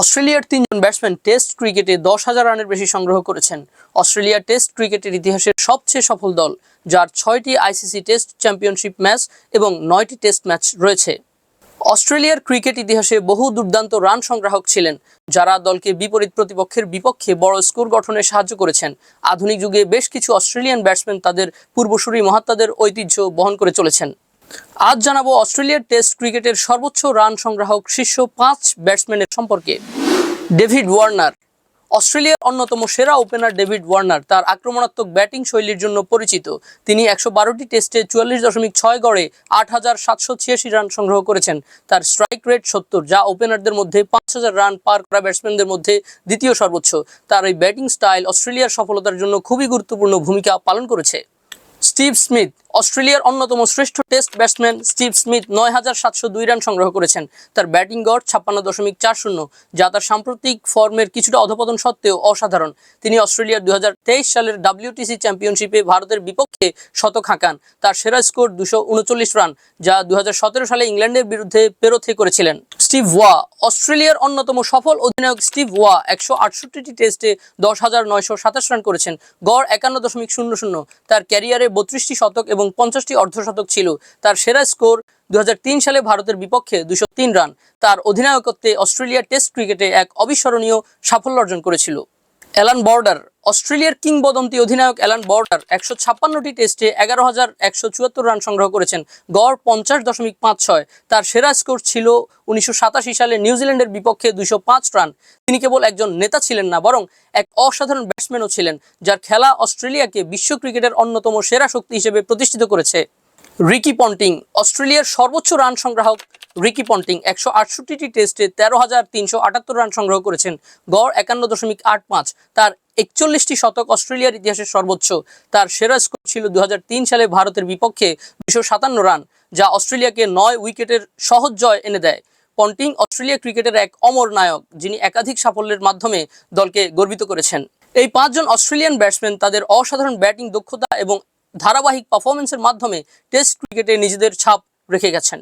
অস্ট্রেলিয়ার তিনজন batsman test ক্রিকেটে দশ হাজার রানের বেশি সংগ্রহ করেছেন। অস্ট্রেলিয়া টেস্ট ক্রিকেটের ইতিহাসের সবচেয়ে সফল দল, যার ছয়টি আইসিসি টেস্ট চ্যাম্পিয়নশিপ ম্যাচ এবং নয়টি টেস্ট ম্যাচ রয়েছে। অস্ট্রেলিয়ার ক্রিকেট ইতিহাসে বহু দুর্দান্ত রান সংগ্রাহক ছিলেন, যারা দলকে বিপরীত প্রতিপক্ষের বিপক্ষে বড় স্কোর গঠনে সাহায্য করেছেন। আধুনিক যুগে বেশ কিছু অস্ট্রেলিয়ান ব্যাটসম্যান তাদের পূর্বসূরি মহাত্মাদের ঐতিহ্য বহন করে চলেছেন। আজ জানাব অস্ট্রেলিয়ার টেস্ট ক্রিকেটের সর্বোচ্চ রান সংগ্রাহক শীর্ষ পাঁচ ব্যাটসম্যানের সম্পর্কে। David Warner. অস্ট্রেলিয়ার অন্যতম সেরা ওপেনার ডেভিড ওয়ার্নার তার আক্রমণাত্মক ব্যাটিং শৈলীর জন্য পরিচিত। তিনি একশো বারোটি টেস্টে চুয়াল্লিশ দশমিক ছয় গড়ে আট হাজার সাতশো ছিয়াশি রান সংগ্রহ করেছেন। তার স্ট্রাইক রেট সত্তর, যা ওপেনারদের মধ্যে পাঁচ হাজার রান পার করা ব্যাটসম্যানদের মধ্যে দ্বিতীয় সর্বোচ্চ। তার এই ব্যাটিং স্টাইল অস্ট্রেলিয়ার সফলতার জন্য খুবই গুরুত্বপূর্ণ ভূমিকা পালন করেছে। স্টিভ স্মিথ, অস্ট্রেলিয়ার অন্যতম শ্রেষ্ঠ টেস্ট ব্যাটসম্যান স্টিভ স্মিথ নয় হাজার সাতশো দুই রান সংগ্রহ করেছেন। তার ব্যাটিং গড় ছাপ্পান্ন দশমিক চার শূন্য, যা তার সাম্প্রতিক ফর্মের কিছুটা অধপতন সত্ত্বেও অসাধারণ। তিনি অস্ট্রেলিয়ার দু সালের ডাব্লিউটিসি চ্যাম্পিয়নশিপে ভারতের বিপক্ষে শতক হাঁকান। তার সেরা স্কোর দুশো উনচল্লিশ রান, যা দু হাজার সতেরো সালে ইংল্যান্ডের বিরুদ্ধে পেরোথে করেছিলেন। স্টিভ ওয়া, অস্ট্রেলিয়ার অন্যতম সফল অধিনায়ক স্টিভ ওয়া একশো আটষট্টিটি টেস্টে দশ হাজার নয়শো সাতাশ রান করেছেন। গড় একান্ন দশমিক শূন্য শূন্য, তার ক্যারিয়ারে বত্রিশটি শতক এবং পঞ্চাশটি অর্ধশতক ছিল। তার সেরা স্কোর দু হাজার তিন সালে ভারতের বিপক্ষে দুশো রান। তার অধিনায়কত্বে অস্ট্রেলিয়া টেস্ট ক্রিকেটে এক অবিস্মরণীয় সাফল্য অর্জন করেছিল। অ্যালান বর্ডার, অস্ট্রেলিয়ার কিংবদন্তি অধিনায়ক অ্যালান বর্ডার একশো ছাপ্পান্নটি টেস্টে এগারো হাজার একশো চুয়াত্তর রান সংগ্রহ করেছেন, গড় পঞ্চাশ দশমিক পাঁচ ছয়। তার সেরা স্কোর ছিল উনিশশো সাতাশি সালে নিউজিল্যান্ডের বিপক্ষে দুশো পাঁচ রান। তিনি কেবল একজন নেতা ছিলেন না, বরং এক অসাধারণ ব্যাটসম্যানও ছিলেন, যার খেলা অস্ট্রেলিয়াকে বিশ্ব ক্রিকেটের অন্যতম সেরা শক্তি হিসেবে প্রতিষ্ঠিত করেছে। রিকি পন্টিং, অস্ট্রেলিয়ার সর্বোচ্চ রান সংগ্রাহক রিকি পন্টিং, একশো আটষট্টিটি টেস্টে তেরো হাজার তিনশো আটাত্তর রান সংগ্রহ করেছেন, গড় একান্ন দশমিক আট পাঁচ। তার একচল্লিশটি শতক অস্ট্রেলিয়ার ইতিহাসের সর্বোচ্চ। তার সেরা স্কোর ছিল দুহাজার তিন সালে ভারতের বিপক্ষে দুশো সাতান্ন রান, যা অস্ট্রেলিয়াকে নয় উইকেটের সহজ জয় এনে দেয়। পন্টিং অস্ট্রেলিয়া ক্রিকেটের এক অমর নায়ক, যিনি একাধিক সাফল্যের মাধ্যমে দলকে গর্বিত করেছেন। এই পাঁচজন অস্ট্রেলিয়ান ব্যাটসম্যান তাদের অসাধারণ ব্যাটিং দক্ষতা এবং ধারাবাহিক পারফরমেন্সের মাধ্যমে টেস্ট ক্রিকেটে নিজেদের ছাপ রেখে গেছেন।